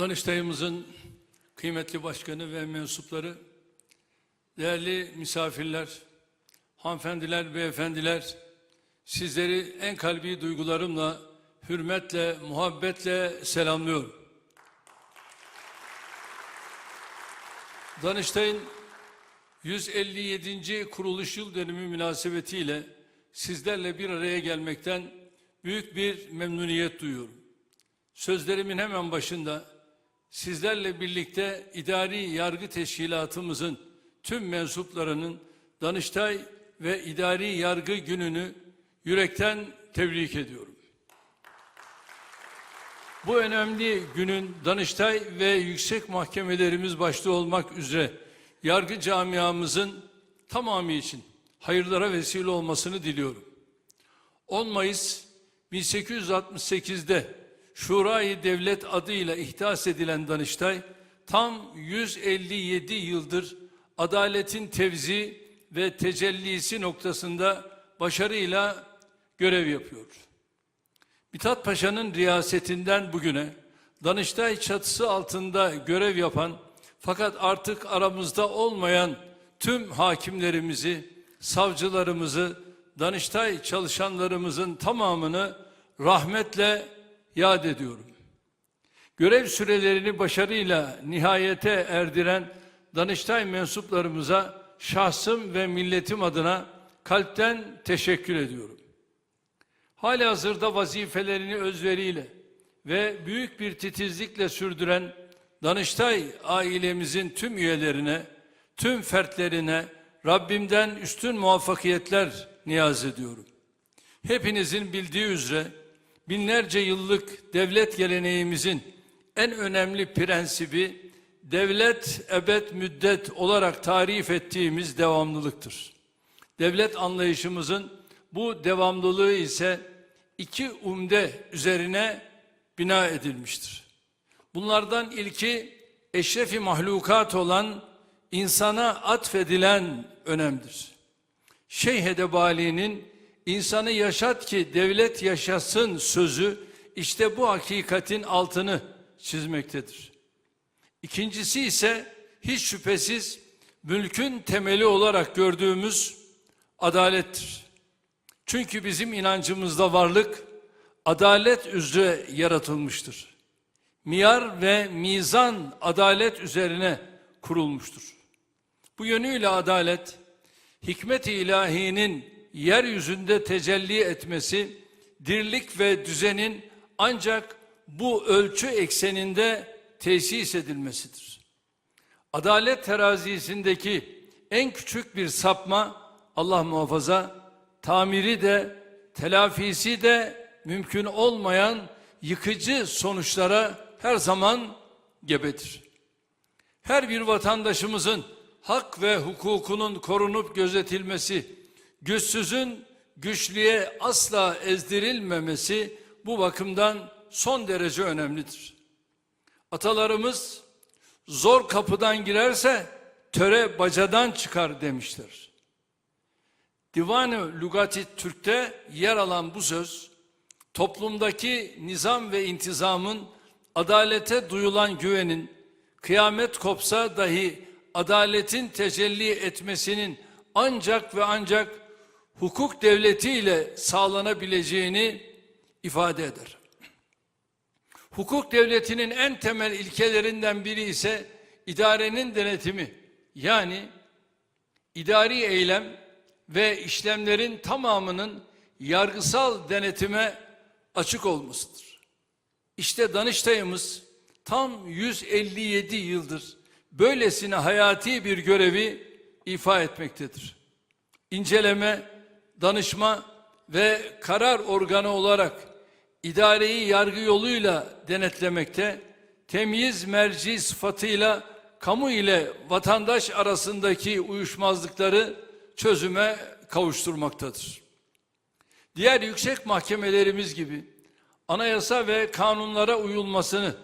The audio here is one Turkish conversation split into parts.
Danıştayımızın kıymetli başkanı ve mensupları, değerli misafirler, hanımefendiler, beyefendiler, sizleri en kalbi duygularımla, hürmetle, muhabbetle selamlıyorum. Danıştay'ın 157. kuruluş yıl dönümü münasebetiyle sizlerle bir araya gelmekten büyük bir memnuniyet duyuyorum. Sözlerimin hemen başında sizlerle birlikte idari yargı teşkilatımızın tüm mensuplarının Danıştay ve idari yargı gününü yürekten tebrik ediyorum. Bu önemli günün Danıştay ve yüksek mahkemelerimiz başta olmak üzere yargı camiamızın tamamı için hayırlara vesile olmasını diliyorum. 10 Mayıs 1868'de Şurayı Devlet adıyla ihdas edilen Danıştay tam 157 yıldır adaletin tevzi ve tecellisi noktasında başarıyla görev yapıyor. Mithat Paşa'nın riyasetinden bugüne Danıştay çatısı altında görev yapan fakat artık aramızda olmayan tüm hakimlerimizi, savcılarımızı, Danıştay çalışanlarımızın tamamını rahmetle yad ediyorum. Görev sürelerini başarıyla nihayete erdiren Danıştay mensuplarımıza şahsım ve milletim adına kalpten teşekkür ediyorum. Hali hazırda vazifelerini özveriyle ve büyük bir titizlikle sürdüren Danıştay ailemizin tüm üyelerine, tüm fertlerine Rabbimden üstün muvaffakiyetler niyaz ediyorum. Hepinizin bildiği üzere binlerce yıllık devlet geleneğimizin en önemli prensibi devlet ebed müddet olarak tarif ettiğimiz devamlılıktır. Devlet anlayışımızın bu devamlılığı ise iki umde üzerine bina edilmiştir. Bunlardan ilki eşrefi mahlukat olan insana atfedilen önemdir. Şeyh Edebali'nin insanı yaşat ki devlet yaşasın sözü işte bu hakikatin altını çizmektedir. İkincisi ise hiç şüphesiz mülkün temeli olarak gördüğümüz adalettir. Çünkü bizim inancımızda varlık adalet üzere yaratılmıştır. Miyar ve mizan adalet üzerine kurulmuştur. Bu yönüyle adalet hikmet-i ilahinin yeryüzünde tecelli etmesi, dirlik ve düzenin ancak bu ölçü ekseninde tesis edilmesidir. Adalet terazisindeki en küçük bir sapma Allah muhafaza tamiri de telafisi de mümkün olmayan yıkıcı sonuçlara her zaman gebedir. Her bir vatandaşımızın hak ve hukukunun korunup gözetilmesi, güçsüzün güçlüye asla ezdirilmemesi bu bakımdan son derece önemlidir. Atalarımız zor kapıdan girerse töre bacadan çıkar demişler. Divanı Lugati Türk'te yer alan bu söz toplumdaki nizam ve intizamın adalete duyulan güvenin kıyamet kopsa dahi adaletin tecelli etmesinin ancak ve ancak hukuk devletiyle sağlanabileceğini ifade eder. Hukuk devletinin en temel ilkelerinden biri ise idarenin denetimi. Yani idari eylem ve işlemlerin tamamının yargısal denetime açık olmasıdır. İşte Danıştay'ımız tam 157 yıldır böylesine hayati bir görevi ifa etmektedir. İnceleme, danışma ve karar organı olarak idareyi yargı yoluyla denetlemekte, temyiz merci sıfatıyla kamu ile vatandaş arasındaki uyuşmazlıkları çözüme kavuşturmaktadır. Diğer yüksek mahkemelerimiz gibi anayasa ve kanunlara uyulmasını,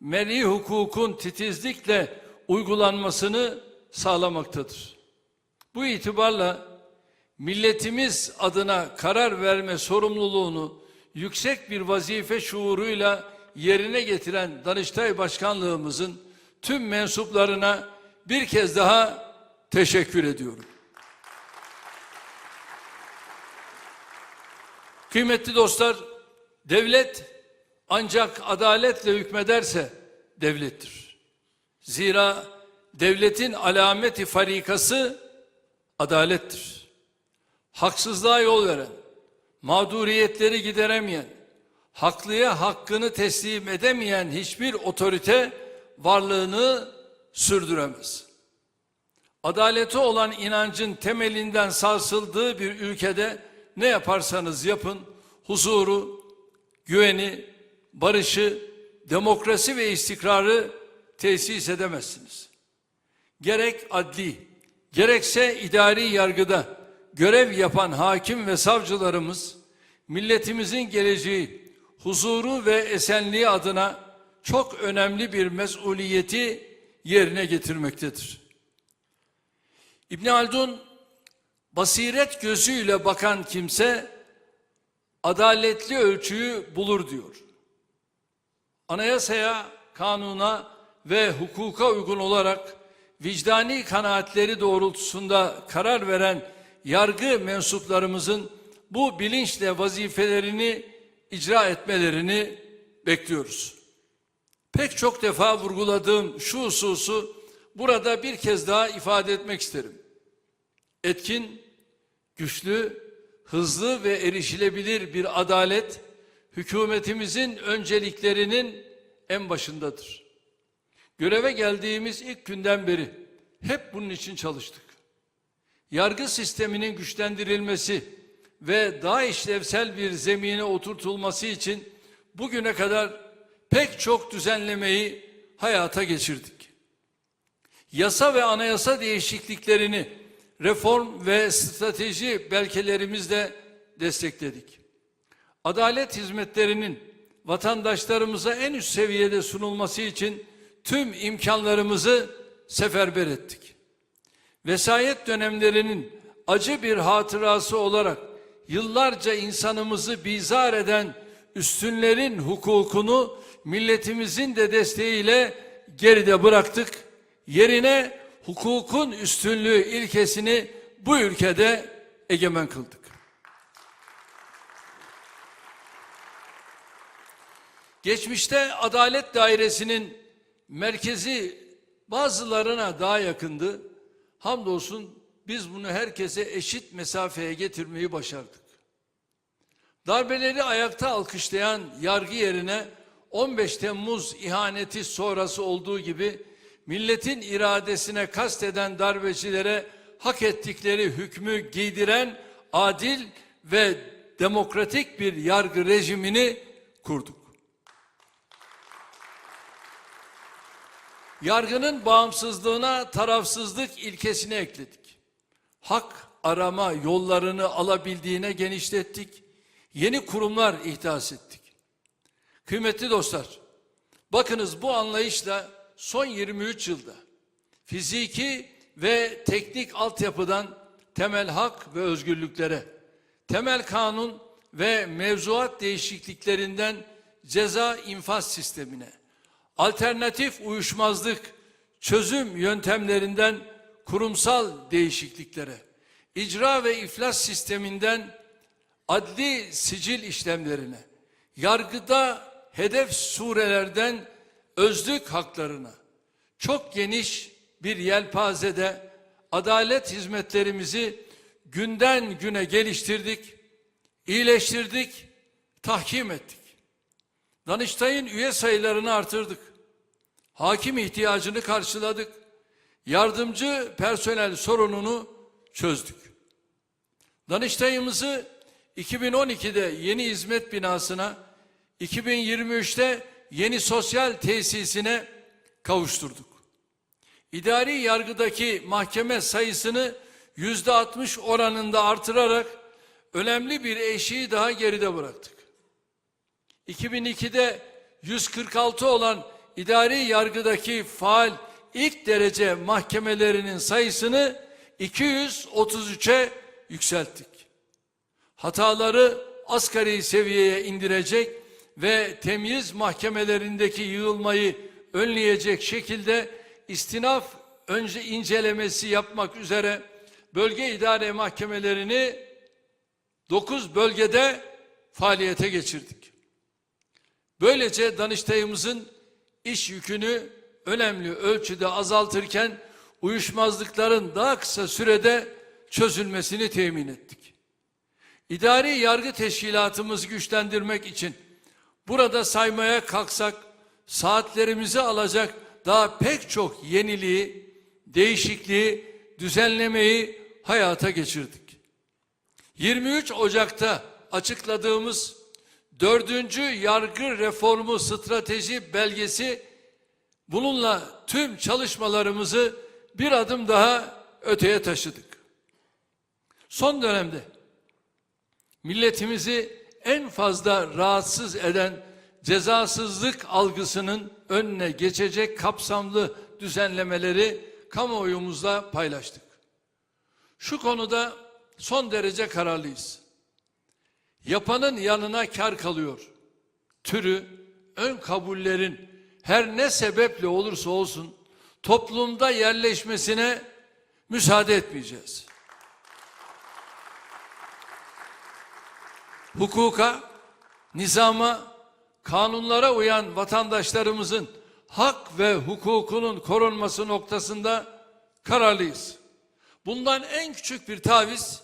meri hukukun titizlikle uygulanmasını sağlamaktadır. Bu itibarla milletimiz adına karar verme sorumluluğunu yüksek bir vazife şuuruyla yerine getiren Danıştay Başkanlığımızın tüm mensuplarına bir kez daha teşekkür ediyorum. Kıymetli dostlar, devlet ancak adaletle hükmederse devlettir. Zira devletin alameti farikası adalettir. Haksızlığa yol veren, mağduriyetleri gideremeyen, haklıya hakkını teslim edemeyen hiçbir otorite varlığını sürdüremez. Adalete olan inancın temelinden sarsıldığı bir ülkede ne yaparsanız yapın huzuru, güveni, barışı, demokrasi ve istikrarı tesis edemezsiniz. Gerek adli, gerekse idari yargıda görev yapan hakim ve savcılarımız milletimizin geleceği, huzuru ve esenliği adına çok önemli bir mesuliyeti yerine getirmektedir. İbn Haldun basiret gözüyle bakan kimse adaletli ölçüyü bulur diyor. Anayasaya, kanuna ve hukuka uygun olarak vicdani kanaatleri doğrultusunda karar veren yargı mensuplarımızın bu bilinçle vazifelerini icra etmelerini bekliyoruz. Pek çok defa vurguladığım şu hususu burada bir kez daha ifade etmek isterim. Etkin, güçlü, hızlı ve erişilebilir bir adalet hükümetimizin önceliklerinin en başındadır. Göreve geldiğimiz ilk günden beri hep bunun için çalıştık. Yargı sisteminin güçlendirilmesi ve daha işlevsel bir zemine oturtulması için bugüne kadar pek çok düzenlemeyi hayata geçirdik. Yasa ve anayasa değişikliklerini reform ve strateji belgelerimizle destekledik. Adalet hizmetlerinin vatandaşlarımıza en üst seviyede sunulması için tüm imkanlarımızı seferber ettik. Vesayet dönemlerinin acı bir hatırası olarak yıllarca insanımızı bizar eden üstünlerin hukukunu milletimizin de desteğiyle geride bıraktık. Yerine hukukun üstünlüğü ilkesini bu ülkede egemen kıldık. Geçmişte adalet dairesinin merkezi bazılarına daha yakındı. Hamdolsun biz bunu herkese eşit mesafeye getirmeyi başardık. Darbeleri ayakta alkışlayan yargı yerine 15 Temmuz ihaneti sonrası olduğu gibi milletin iradesine kasteden darbecilere hak ettikleri hükmü giydiren adil ve demokratik bir yargı rejimini kurduk. Yargının bağımsızlığına tarafsızlık ilkesini ekledik. Hak arama yollarını alabildiğine genişlettik. Yeni kurumlar ihdas ettik. Kıymetli dostlar, bakınız bu anlayışla son 23 yılda fiziki ve teknik altyapıdan temel hak ve özgürlüklere, temel kanun ve mevzuat değişikliklerinden ceza infaz sistemine, alternatif uyuşmazlık çözüm yöntemlerinden kurumsal değişikliklere, icra ve iflas sisteminden adli sicil işlemlerine, yargıda hedef surelerden özlük haklarına çok geniş bir yelpazede adalet hizmetlerimizi günden güne geliştirdik, iyileştirdik, tahkim ettik. Danıştay'ın üye sayılarını artırdık. Hakim ihtiyacını karşıladık. Yardımcı personel sorununu çözdük. Danıştay'ımızı 2012'de yeni hizmet binasına, 2023'te yeni sosyal tesisine kavuşturduk. İdari yargıdaki mahkeme sayısını yüzde 60 oranında artırarak önemli bir eşiği daha geride bıraktık. 2002'de 146 olan idari yargıdaki faal ilk derece mahkemelerinin sayısını 233'e yükselttik. Hataları asgari seviyeye indirecek ve temyiz mahkemelerindeki yığılmayı önleyecek şekilde istinaf önce incelemesi yapmak üzere bölge idare mahkemelerini 9 bölgede faaliyete geçirdik. Böylece Danıştay'ımızın iş yükünü önemli ölçüde azaltırken uyuşmazlıkların daha kısa sürede çözülmesini temin ettik. İdari yargı teşkilatımızı güçlendirmek için burada saymaya kalksak saatlerimizi alacak daha pek çok yeniliği, değişikliği, düzenlemeyi hayata geçirdik. 23 Ocak'ta açıkladığımız dördüncü yargı reformu strateji belgesi bununla tüm çalışmalarımızı bir adım daha öteye taşıdık. Son dönemde milletimizi en fazla rahatsız eden cezasızlık algısının önüne geçecek kapsamlı düzenlemeleri kamuoyumuzla paylaştık. Şu konuda son derece kararlıyız. Yapanın yanına kar kalıyor. Türü, ön kabullerin her ne sebeple olursa olsun toplumda yerleşmesine müsaade etmeyeceğiz. Hukuka, nizama, kanunlara uyan vatandaşlarımızın hak ve hukukunun korunması noktasında kararlıyız. Bundan en küçük bir taviz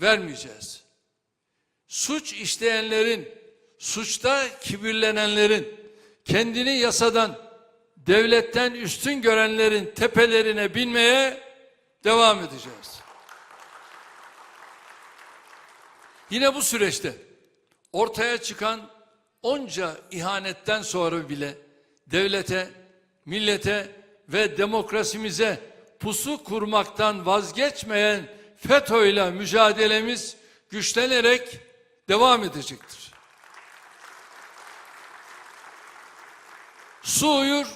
vermeyeceğiz. Suç işleyenlerin, suçta kibirlenenlerin, kendini yasadan, devletten üstün görenlerin tepelerine binmeye devam edeceğiz. Yine bu süreçte ortaya çıkan onca ihanetten sonra bile devlete, millete ve demokrasimize pusu kurmaktan vazgeçmeyen FETÖ'yle mücadelemiz güçlenerek devam edecektir. Su uyur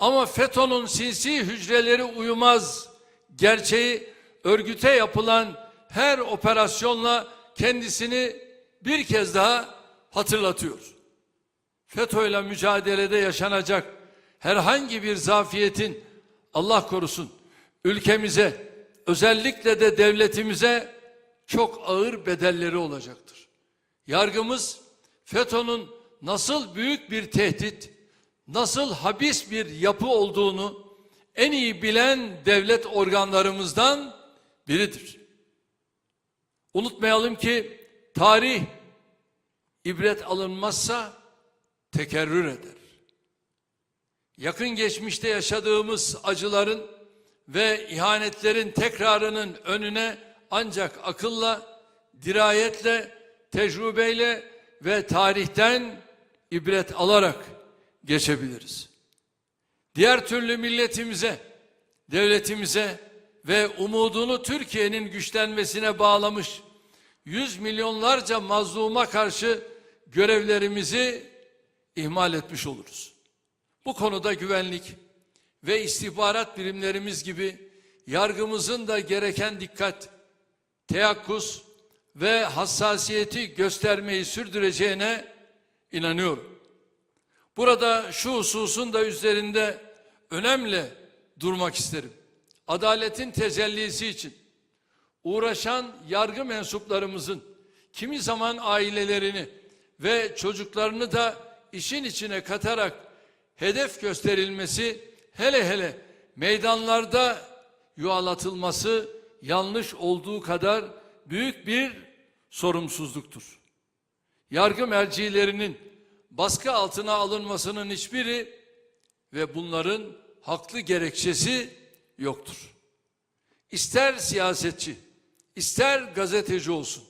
ama FETÖ'nün sinsi hücreleri uyumaz. Gerçeği örgüte yapılan her operasyonla kendisini bir kez daha hatırlatıyor. FETÖ'yle mücadelede yaşanacak herhangi bir zafiyetin Allah korusun ülkemize özellikle de devletimize çok ağır bedelleri olacaktır. Yargımız FETÖ'nün nasıl büyük bir tehdit, nasıl habis bir yapı olduğunu en iyi bilen devlet organlarımızdan biridir. Unutmayalım ki tarih ibret alınmazsa tekerrür eder. Yakın geçmişte yaşadığımız acıların ve ihanetlerin tekrarının önüne ancak akılla, dirayetle, tecrübeyle ve tarihten ibret alarak geçebiliriz. Diğer türlü milletimize, devletimize ve umudunu Türkiye'nin güçlenmesine bağlamış yüz milyonlarca mazluma karşı görevlerimizi ihmal etmiş oluruz. Bu konuda güvenlik ve istihbarat birimlerimiz gibi yargımızın da gereken dikkat, teyakkuz ve hassasiyeti göstermeyi sürdüreceğine inanıyorum. Burada şu hususun da üzerinde önemli durmak isterim. Adaletin tecellisi için uğraşan yargı mensuplarımızın kimi zaman ailelerini ve çocuklarını da işin içine katarak hedef gösterilmesi hele hele meydanlarda yuvalatılması yanlış olduğu kadar büyük bir sorumsuzluktur. Yargı mercilerinin baskı altına alınmasının hiçbiri ve bunların haklı gerekçesi yoktur. İster siyasetçi, ister gazeteci olsun,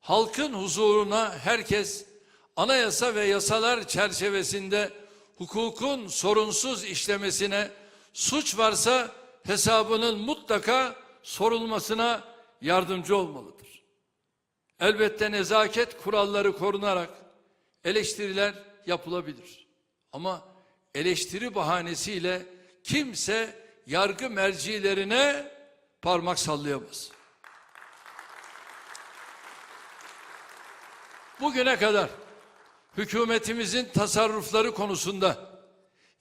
halkın huzuruna herkes anayasa ve yasalar çerçevesinde hukukun sorunsuz işlemesine, suç varsa hesabının mutlaka sorulmasına yardımcı olmalıdır. Elbette nezaket kuralları korunarak eleştiriler yapılabilir. Ama eleştiri bahanesiyle kimse yargı mercilerine parmak sallayamaz. Bugüne kadar hükümetimizin tasarrufları konusunda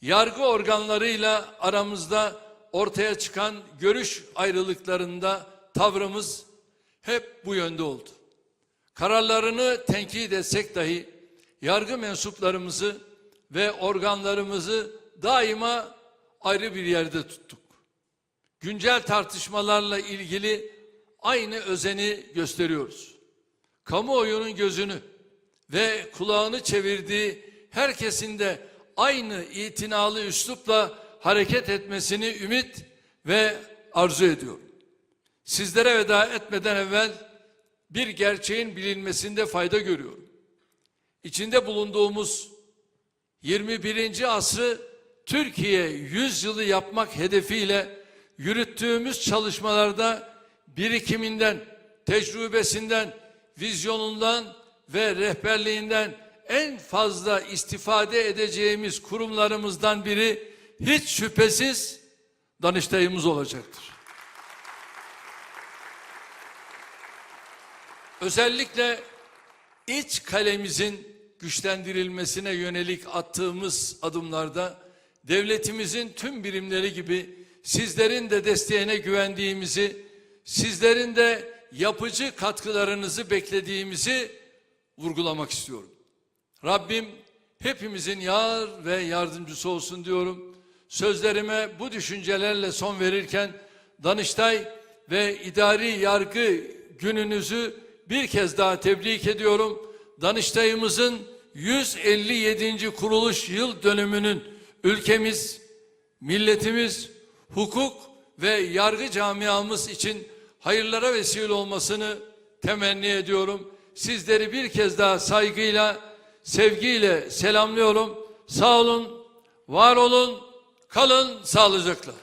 yargı organlarıyla aramızda ortaya çıkan görüş ayrılıklarında tavrımız hep bu yönde oldu. Kararlarını tenkit etsek dahi yargı mensuplarımızı ve organlarımızı daima ayrı bir yerde tuttuk. Güncel tartışmalarla ilgili aynı özeni gösteriyoruz. Kamuoyunun gözünü ve kulağını çevirdiği herkesin de aynı itinalı üslupla hareket etmesini ümit ve arzu ediyorum. Sizlere veda etmeden evvel bir gerçeğin bilinmesinde fayda görüyorum. İçinde bulunduğumuz 21. asrı Türkiye 100 yılı yapmak hedefiyle yürüttüğümüz çalışmalarda birikiminden, tecrübesinden, vizyonundan ve rehberliğinden en fazla istifade edeceğimiz kurumlarımızdan biri hiç şüphesiz Danıştay'ımız olacaktır. Özellikle iç kalemizin güçlendirilmesine yönelik attığımız adımlarda devletimizin tüm birimleri gibi sizlerin de desteğine güvendiğimizi, sizlerin de yapıcı katkılarınızı beklediğimizi vurgulamak istiyorum. Rabbim hepimizin yar ve yardımcısı olsun diyorum. Sözlerime bu düşüncelerle son verirken Danıştay ve idari yargı gününüzü bir kez daha tebrik ediyorum. Danıştay'ımızın 157. kuruluş yıl dönümünün ülkemiz, milletimiz, hukuk ve yargı camiamız için hayırlara vesile olmasını temenni ediyorum. Sizleri bir kez daha saygıyla, sevgiyle selamlıyorum. Sağ olun, var olun, kalın sağlıcakla.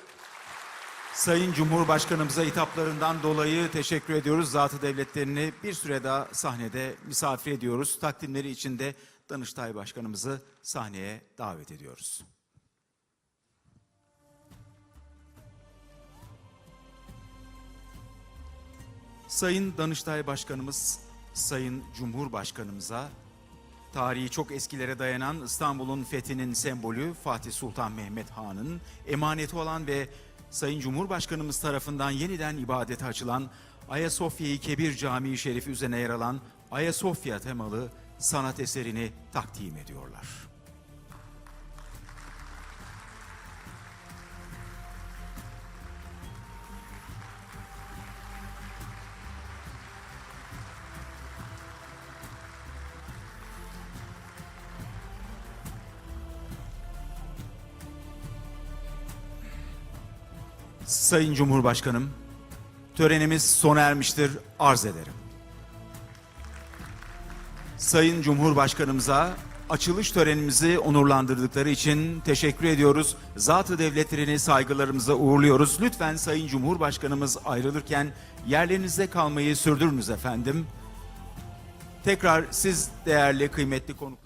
Sayın Cumhurbaşkanımıza hitaplarından dolayı teşekkür ediyoruz. Zatı devletlerini bir süre daha sahnede misafir ediyoruz. Takdimleri için de Danıştay Başkanımızı sahneye davet ediyoruz. Sayın Danıştay Başkanımız, Sayın Cumhurbaşkanımıza Tarihi çok eskilere dayanan İstanbul'un fethinin sembolü Fatih Sultan Mehmet Han'ın emaneti olan ve Sayın Cumhurbaşkanımız tarafından yeniden ibadete açılan Ayasofya-i Kebir Camii Şerifi üzerine yer alan Ayasofya temalı sanat eserini takdim ediyorlar. Sayın Cumhurbaşkanım, törenimiz sona ermiştir, arz ederim. Sayın Cumhurbaşkanımıza açılış törenimizi onurlandırdıkları için teşekkür ediyoruz. Zatı devletlerini saygılarımıza uğurluyoruz. Lütfen Sayın Cumhurbaşkanımız ayrılırken yerlerinizde kalmayı sürdürünüz efendim. Tekrar siz değerli kıymetli konuklar